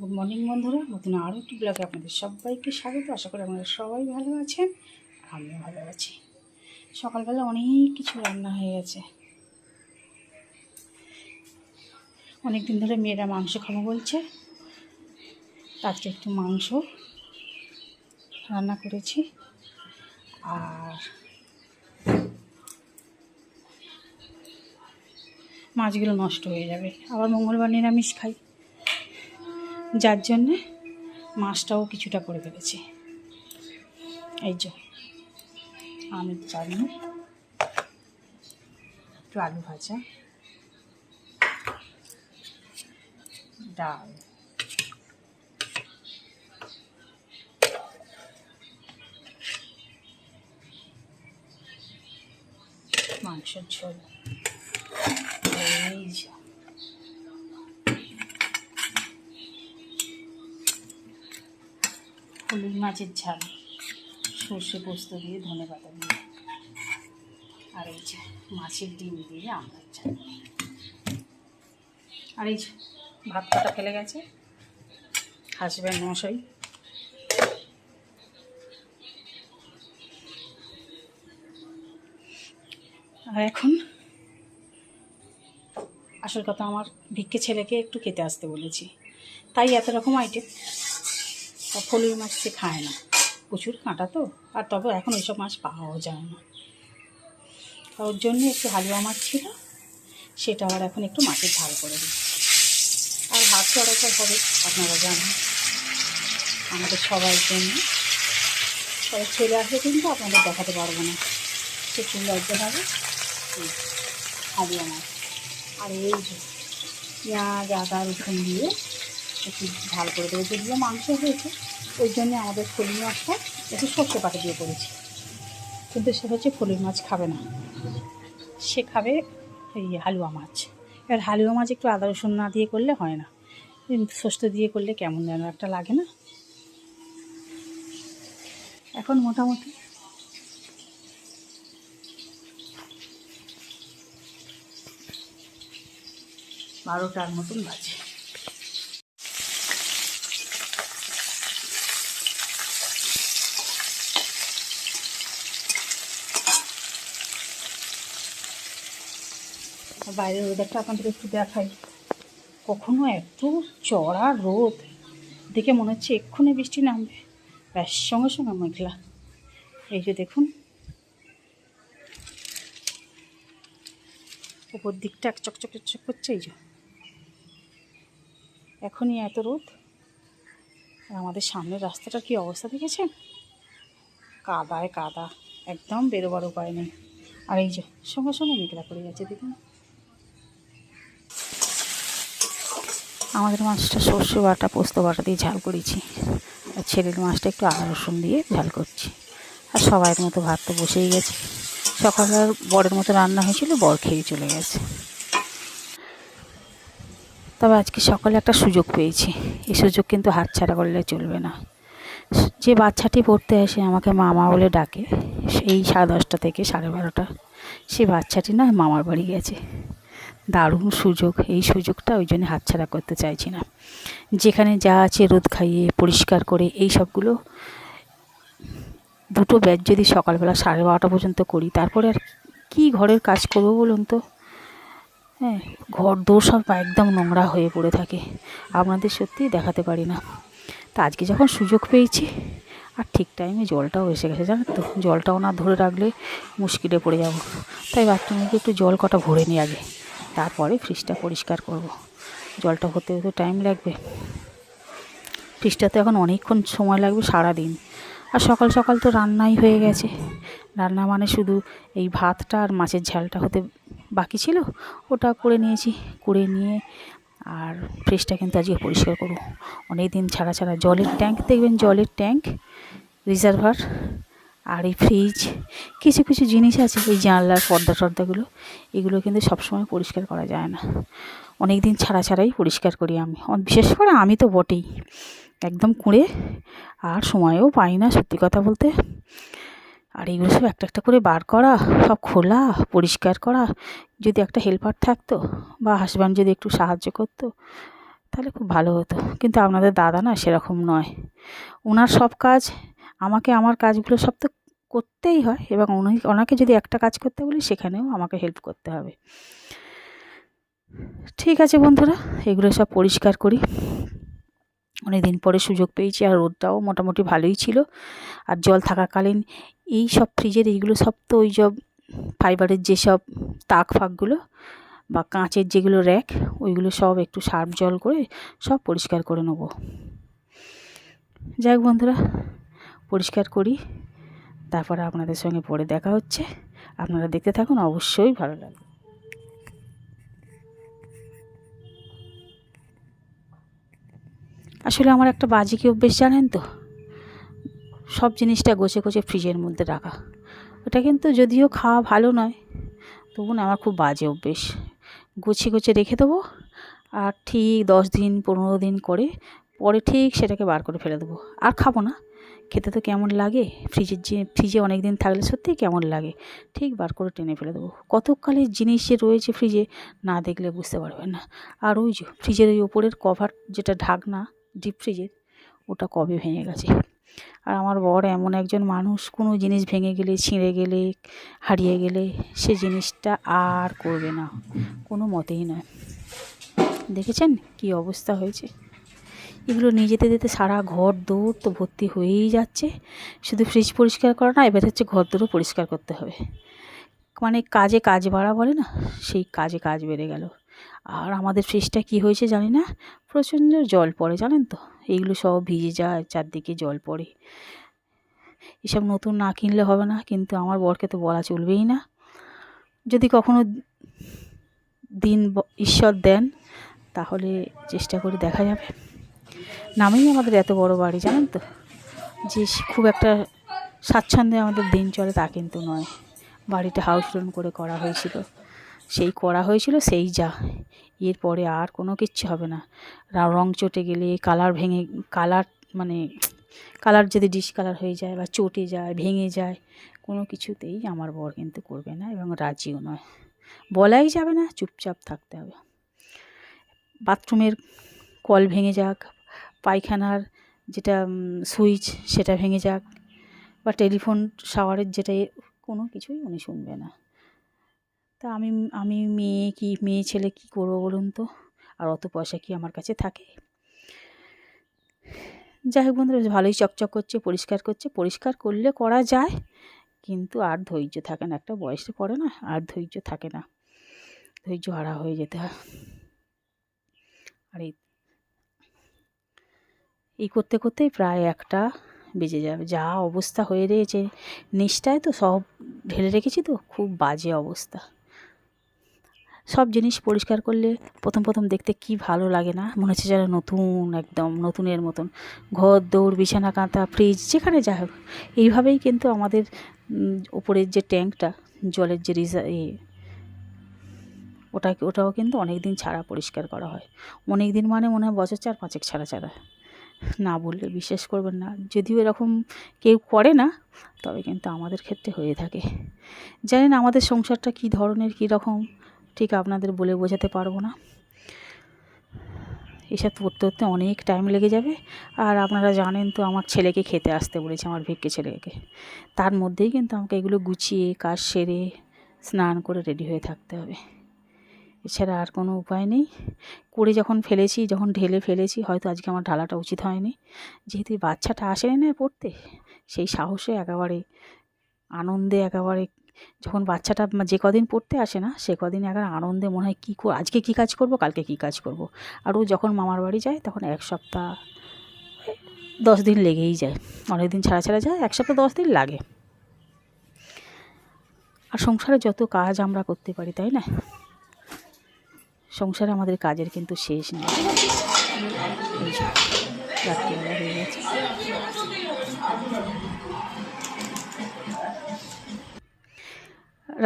Good morning বন্ধুরা। নতুন আরও একটি ব্লগে আপনাদের সবাইকে স্বাগত। আশা করি আপনারা সবাই ভালো আছেন, আমিও ভালো আছি। সকালবেলা অনেক কিছু রান্না হয়ে গেছে। অনেক দিন ধরে মেয়েরা মাংস খাব বলছে। আজকে একটু মাংস রান্না করেছি। আর মাছগুলো নষ্ট হয়ে যাবে। আবার মঙ্গলবার নিরামিষ খাই। যার জন্যে মাছটাও কিছুটা করে ফেলেছি এই যে, আমি চাটনি একটু আলু ভাজা, ডাল। মাংসের ঝোল এই যে হলুদ মাছের ঝাল, সর্ষে পোস্ত দিয়ে ধনে পাতা দিয়ে। আর এই যে মাছের ডিম দিয়ে আমড়ার ঝাল। আর এই যে ভাত কাটা ফেলে গেছে? হাসবেন মশাই। আর এখন আসল কথা, আমার ভিক্ষে ছেলেকে একটু খেতে আসতে বলেছি। তাই এত রকম আইটেম তা ফলুই মাছ সে খায় না। প্রচুর কাঁটা তো, আর তবে এখন ওইসব মাছ পাওয়াও যায় না। ওর জন্য একটু হালুয়া মাছ ছিল, সেটা আবার এখন একটু মাছের ঝাল করে দিই। আর ভাত চড়াটা হবে, আপনারা জানেন। আমাদের সবার জন্য। তবে ছেলে আসলে কিন্তু আপনাদের দেখাতে পারব না। একটু লজ্জা হবে। হালুয়া মাছ। আর এই যে পেঁয়াজ, আদা, রসুন দিয়ে একটু ঝাল করে দেবো। যদিও মাংস হয়েছে, ওই জন্য আমাদের ফলি মাছটা একটু সর্ষে পাতা দিয়ে করেছি। কিন্তু সে হচ্ছে ফলি মাছ খাবে না। সে খাবে এই হালুয়া মাছ। এবার হালুয়া মাছ একটু আদা, রসুন না দিয়ে করলে হয় না। সস্ত দিয়ে করলে কেমন যেন একটা লাগে না। এখন মোটামুটি বারোটার মতন বাজে। বাইরের ওয়েদারটা আপনাদের একটু দেখাই। কখনো এত চড়া রোদ? দেখে মনে হচ্ছে এক্ষুনি বৃষ্টি নামবে। ব্যাস, সঙ্গে সঙ্গে মেঘলা। এই যে দেখুন। উপর দিকটা চকচক চকচক করছে, এই যে। এখনই এত রোদ? আর আমাদের সামনের রাস্তাটার কি অবস্থা দেখেছেন? কাদায় কাদা। একদম বেরোবার উপায় নেই। আর এই যে, সঙ্গে সঙ্গে মেঘলা পড়ে গেছে দেখুন। আমাদের মাছটা সর্ষে বাটা, পোস্ত বাটা দিয়ে ঝাল করেছি। আর ছেলের মাছটা একটু আদা, রসুন দিয়ে ঝাল করছি। আর সবাইয়ের মতো ভাত তো বসেই গেছে। সকালে আর বরের মতো রান্না হয়েছিল, বর খেয়ে চলে গেছে। তবে আজকে সকালে একটা সুযোগ পেয়েছি। এই সুযোগ কিন্তু হাতছাড়া করলে চলবে না। যে বাচ্চাটি পড়তে আসে, আমাকে মামা বলে ডাকে। সেই সাড়ে দশটা থেকে সাড়ে বারোটা। সেই বাচ্চাটি না মামার বাড়ি গেছে। দারুণ সুযোগ। এই সুযোগটা ওই জন্য হাতছাড়া করতে চাইছি না। যেখানে যা আছে রোদ খাইয়ে, পরিষ্কার করে, এই সবগুলো দুটো ব্যাচ যদি সকালবেলা সাড়ে বারোটা পর্যন্ত করি, তারপরে আর কী ঘরের কাজ করব বলুন তো? হ্যাঁ ঘর দোর সব একদম নোংরা হয়ে পড়ে থাকে। আপনাদের সত্যিই দেখাতে পারি না। তা আজকে যখন সুযোগ পেয়েছি, আর ঠিক টাইমে জলটাও এসে গেছে, জানেন তো? জলটাও না ধরে রাখলে মুশকিলে পড়ে যাব। তাই বাথরুমে একটু জল কটা ভরে নিই আগে। তারপরে ফ্রিজটা পরিষ্কার করব। জলটা হতে হতে টাইম লাগবে। ফ্রিজটাতে এখন অনেকক্ষণ সময় লাগবে সারা দিন আর সকাল সকাল তো রান্নাই হয়ে গেছে। রান্না মানে শুধু এই ভাতটা আর মাছের ঝালটা হতে বাকি ছিল, ওটা করে নিয়েছি। করে নিয়ে আর ফ্রিজটা কিন্তু আজকে পরিষ্কার করব। অনেক দিন ছাড়া ছাড়া জলের ট্যাঙ্ক দেখবেন জলের ট্যাঙ্ক রিজার্ভার আর এই ফ্রিজ কিছু কিছু জিনিস আছে এই জানলার পর্দা টর্দাগুলো, এগুলো কিন্তু সবসময় পরিষ্কার করা যায় না। অনেক দিন ছাড়া ছাড়াই পরিষ্কার করি আমি। বিশেষ করে আমি তো বটেই। একদম কুঁড়ে, আর সময়ও পাই না সত্যি কথা বলতে। আর এগুলো সব একটা একটা করে বার করা, সব খোলা, পরিষ্কার করা। যদি একটা হেল্পার থাকতো বা হাজব্যান্ড যদি একটু সাহায্য করতো, তাহলে খুব ভালো হতো। কিন্তু আপনাদের দাদা না সেরকম নয়। ওনার সব কাজ আমাকে আমার কাজগুলো সব তো করতেই হয় এবং ওনাকে যদি একটা কাজ করতে বলি, সেখানেও আমাকে হেল্প করতে হবে। ঠিক আছে বন্ধুরা, এগুলো সব পরিষ্কার করি। অনেক দিন পরে সুযোগ পেয়েছি আর রোদটাও মোটামুটি ভালোই ছিল। আর জল থাকাকালীন এই সব ফ্রিজের এইগুলো সব তো ওই সব ফাইবারের যেসব তাক ফাকগুলো বা কাঁচের যেগুলো র্যাক ওইগুলো সব একটু সার্ফ জল করে সব পরিষ্কার করে নেব। যাই হোক বন্ধুরা পরিষ্কার করি। তারপরে আপনাদের সঙ্গে পরে দেখা হচ্ছে। আপনারা দেখতে থাকুন, অবশ্যই ভালো লাগবে। আসলে আমার একটা বাজে কি অভ্যেস জানেন তো? সব জিনিসটা গোছে গোছে ফ্রিজের মধ্যে রাখা। ওটা কিন্তু যদিও খাওয়া ভালো নয়, তবু না আমার খুব বাজে অভ্যেস। গুছিয়ে গুছিয়ে রেখে দেবো আর ঠিক দশ দিন, পনেরো দিন করে পরে ঠিক সেটাকে বার করে ফেলে দেবো। আর খাব না। খেতে তো কেমন লাগে? ফ্রিজের যে ফ্রিজে অনেক দিন থাকলে সত্যিই কেমন লাগে? ঠিক বার করে টেনে ফেলে দেবো। কতকালের জিনিস যে রয়েছে ফ্রিজে না দেখলে বুঝতে পারবেন না। আর ওই যে ফ্রিজের ওই ওপরের কভার যেটা ঢাকনা ডিপ ফ্রিজের ওটা কবে ভেঙে গেছে? আর আমার বর এমন একজন মানুষ, কোনো জিনিস ভেঙে গেলে, ছিঁড়ে গেলে, হারিয়ে গেলে, সে জিনিসটা আর করবে না। কোনো মতেই নয়। দেখেছেন কি অবস্থা হয়েছে? এগুলো নিয়ে যেতে যেতে সারা ঘর দৌড় তো ভর্তি হয়েই যাচ্ছে। শুধু ফ্রিজ পরিষ্কার করা না, এবার হচ্ছে ঘর দৌড়ও পরিষ্কার করতে হবে। মানে কাজে কাজ বাড়া বলে না, সেই কাজে কাজ বেড়ে গেল। আর আমাদের ফ্রিজটা কি হয়েছে জানি না, প্রচণ্ড জল পড়ে, জানেন তো? এইগুলো সব ভিজে যায়, চারদিকে জল পড়ে। এসব নতুন না কিনলে হবে না, কিন্তু আমার বরকে তো বলা চলবেই না। যদি কখনো দিন ঈশ্বর দেন, তাহলে চেষ্টা করে দেখা যাবে। নামেই আমাদের এত বড় বাড়ি, জানেন তো? যে খুব একটা স্বাচ্ছন্দ্যে আমাদের দিন চলে তা কিন্তু নয়। বাড়িটা হাউস লোন করে করা হয়েছিল। সেই করা হয়েছিল, সেই যা। এরপরে আর কোনো কিচ্ছু হবে না। রং চটে গেলে কালার ভেঙে কালার মানে কালার যদি ডিসকালার হয়ে যায় বা চটে যায়, ভেঙে যায়, কোনো কিছুতেই আমার বর কিন্তু করবে না এবং রাজিও নয়। বলাই যাবে না, চুপচাপ থাকতে হবে। বাথরুমের কল ভেঙে যাক পায়খানার যেটা সুইচ সেটা ভেঙে যাক বা টেলিফোন শাওয়ারের যেটা কোনো কিছুই উনি শুনবে না। তা আমি আমি মেয়ে কি, মেয়ে ছেলে কি করব বলুন তো? আর অত পয়সা কি আমার কাছে থাকে? যাই হোক বন্ধুরা ভালোই চকচক করছে, পরিষ্কার করছে। পরিষ্কার করলে করা যায়, কিন্তু আর ধৈর্য থাকে না। একটা বয়সে পড়ে না, আর ধৈর্য থাকে না। ধৈর্য হারা হয়ে যেতে হয়। আর এই এই করতে করতেই প্রায় একটা বেজে যাবে। যা অবস্থা হয়ে রয়েছে। নিচটায় তো সব ঢেলে রেখেছি তো, খুব বাজে অবস্থা। সব জিনিস পরিষ্কার করলে প্রথম প্রথম দেখতে কি ভালো লাগে না? মনে হচ্ছে যেন নতুন, একদম নতুনের মতন। ঘর, দৌড়, বিছানা, কাঁথা, ফ্রিজ, যেখানে যা হোক। এইভাবেই কিন্তু আমাদের ওপরের যে ট্যাঙ্কটা, জলের যে রিজা এ ওটা ওটাও কিন্তু অনেক দিন ছাড়া পরিষ্কার করা হয়। অনেক দিন মানে মনে হয় বছর চার পাঁচেক ছাড়া ছাড়া। না বললে বিশ্বাস করবেন না। যদিও এরকম কেউ করে না, তবে কিন্তু আমাদের ক্ষেত্রে হয়ে থাকে। জানেন আমাদের সংসারটা কী ধরনের, কী রকম? ঠিক আপনাদের বলে বোঝাতে পারব না। এসব করতে করতে অনেক টাইম লেগে যাবে। আর আপনারা জানেন তো, আমার ছেলেকে খেতে আসতে বলেছে, আমার ভিক্ষে ছেলেকে। তার মধ্যেই কিন্তু আমাকে এগুলো গুছিয়ে, কাজ সেরে, স্নান করে রেডি হয়ে থাকতে হবে। এছাড়া আর কোনো উপায় নেই। করে যখন ফেলেছি, যখন ঢেলে ফেলেছি, হয়তো আজকে আমার ঢালাটা উচিত হয়নি। যেহেতু বাচ্চাটা আসেনি না পড়তে, সেই সাহসে একেবারে, আনন্দে একেবারে, যখন বাচ্চাটা যে কদিন পড়তে আসে না, সে কদিন একবার আনন্দে মনে হয় কী আজকে কী কাজ করব, কালকে কী কাজ করব। আর ও যখন মামার বাড়ি যায়, তখন এক সপ্তাহ, দশ দিন লেগেই যায়। অনেক দিন ছাড়া ছাড়া যায়, এক সপ্তাহ দশ দিন লাগে। আর সংসারে যত কাজ আমরা করতে পারি, তাই না? সংসারে আমাদের কাজের কিন্তু শেষ নেই। রাত্রিবেলা হয়ে গেছে।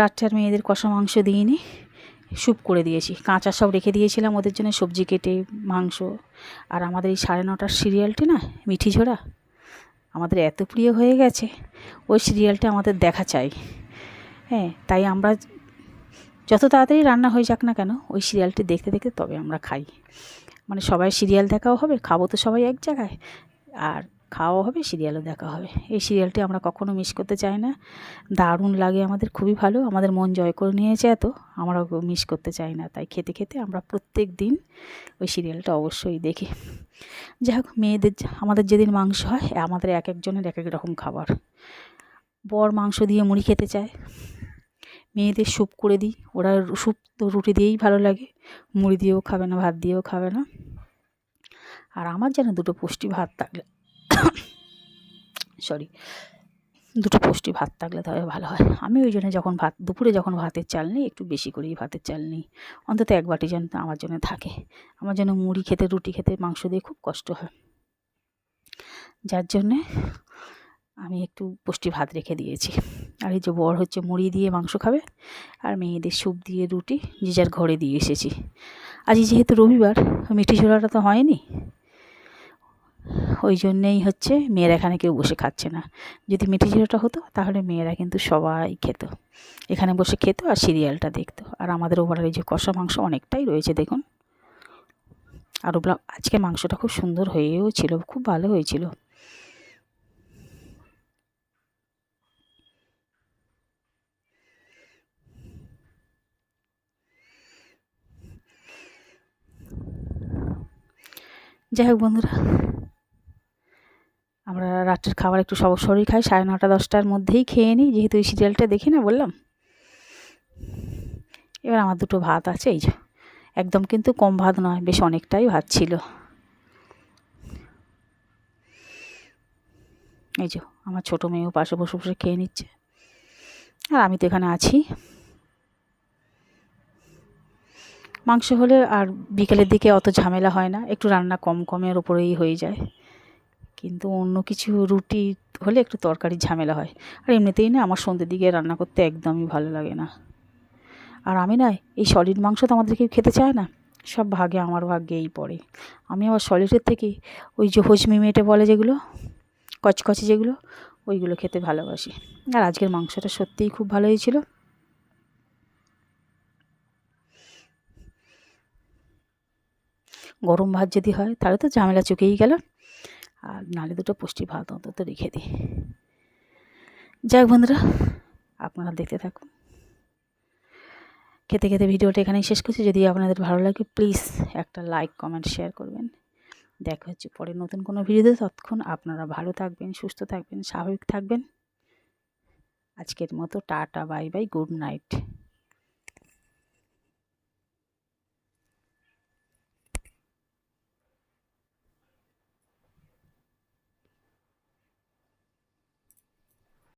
রাত্রে আর মেয়েদের কষা মাংস দিইনি, স্যুপ করে দিয়েছি। কাঁচা সব রেখে দিয়েছিলাম, ওদের জন্য সবজি কেটে, মাংস। আর আমাদের এই সাড়ে নটার সিরিয়ালটি না, মিঠি ঝোড়া, আমাদের এত প্রিয় হয়ে গেছে, ওই সিরিয়ালটা আমাদের দেখা চাই। হ্যাঁ তাই আমরা যত তাড়াতাড়ি রান্না হয়ে যাক না কেন, ওই সিরিয়ালটি দেখতে দেখতে তবে আমরা খাই। মানে সবাই সিরিয়াল দেখাও হবে, খাব তো সবাই এক জায়গায়, আর খাওয়াও হবে, সিরিয়ালও দেখা হবে। এই সিরিয়ালটি আমরা কখনো মিস করতে চাই না। দারুণ লাগে, আমাদের খুবই ভালো, আমাদের মন জয় করে নিয়েছে এত আমরা মিস করতে চাই না। তাই খেতে খেতে আমরা প্রত্যেক দিন ওই সিরিয়ালটা অবশ্যই দেখি। যাই হোক, মেয়েদের আমাদের যেদিন মাংস হয়, আমাদের এক একজনের এক এক রকম খাবার। বর মাংস দিয়ে মুড়ি খেতে চায়। মেয়েদের স্যুপ করে দিই। ওরা স্যুপ তো রুটি দিয়েই ভালো লাগে। মুড়ি দিয়েও খাবে না, ভাত দিয়েও খাবে না। আর আমার যেন দুটো পুষ্টি ভাত থাকলে সরি, দুটো পুষ্টি ভাত থাকলে তবে ভালো হয়। আমি ওই জন্য যখন ভাত, দুপুরে যখন ভাতের চাল নিই, একটু বেশি করেই ভাতের চাল নিই। অন্তত এক বাটি যেন আমার জন্য থাকে। আমার জন্য মুড়ি খেতে, রুটি খেতে, মাংস দিয়ে খুব কষ্ট হয়। যার জন্যে আমি একটু পুষ্টি ভাত রেখে দিয়েছি। আর এই যে বর হচ্ছে মুড়ি দিয়ে মাংস খাবে, আর মেয়েদের স্যুপ দিয়ে রুটি, যে যার ঘরে দিয়ে এসেছি। আজ যেহেতু রবিবার, মিষ্টি ছোলাটা তো হয়নি। ওই জন্যেই হচ্ছে মেয়েরা এখানে কেউ বসে খাচ্ছে না। যদি মিঠি ঝিরোটা হতো, তাহলে মেয়েরা কিন্তু সবাই খেত। এখানে বসে খেত আর সিরিয়ালটা দেখতো। আর আমাদের এই যে কষা মাংস অনেকটাই রয়েছে, দেখুন। আর ওগুলো, আজকে মাংসটা খুব সুন্দর হয়েও ছিল, খুব ভালো হয়েছিল। যাই হোক বন্ধুরা, আমরা রাত্রের খাবার একটু সবসরই খাই, সাড়ে নটা, দশটার মধ্যেই খেয়ে নিই, যেহেতু এই সিরিয়ালটা দেখি না বললাম। এবার আমার দুটো ভাত আছে, এই একদম কিন্তু কম ভাত নয়, বেশ অনেকটাই ভাত ছিল। এই যে, আমার ছোটো মেয়েও পাশে বসে বসে খেয়ে নিচ্ছে। আর আমি তো এখানে আছি। মাংস হলে আর বিকেলের দিকে অত ঝামেলা হয় না। একটু রান্না কম কমের ওপরেই হয়ে যায়। কিন্তু অন্য কিছু রুটি হলে একটু তরকারির ঝামেলা হয়। আর এমনিতেই না, আমার সন্ধ্যের দিকে রান্না করতে একদমই ভালো লাগে না। আর আমি না, এই সলিড মাংস তো আমাদের কেউ খেতে চায় না। সব ভাগে আমার ভাগ্যেই পড়ে। আমি আবার সলিডের থেকে ওই যে হজমি মেটে বলে যেগুলো, কচকচে যেগুলো, ওইগুলো খেতে ভালোবাসি। আর আজকের মাংসটা সত্যিই খুব ভালো হয়েছিল। গরম ভাত যদি হয়, তাহলে তো ঝামেলা চুকেই গেল। আর নালে দুটো পুষ্টি ভাত অন্তত রেখে দিই। যাক বন্ধুরা, আপনারা দেখতে থাকুন। খেতে খেতে ভিডিওটা এখানেই শেষ করছি। যদি আপনাদের ভালো লাগে প্লিজ একটা লাইক কমেন্ট শেয়ার করবেন। দেখা হচ্ছে পরে নতুন কোনো ভিডিওতে। ততক্ষণ আপনারা ভালো থাকবেন, সুস্থ থাকবেন, স্বাভাবিক থাকবেন। আজকের মতো tata bye bye good night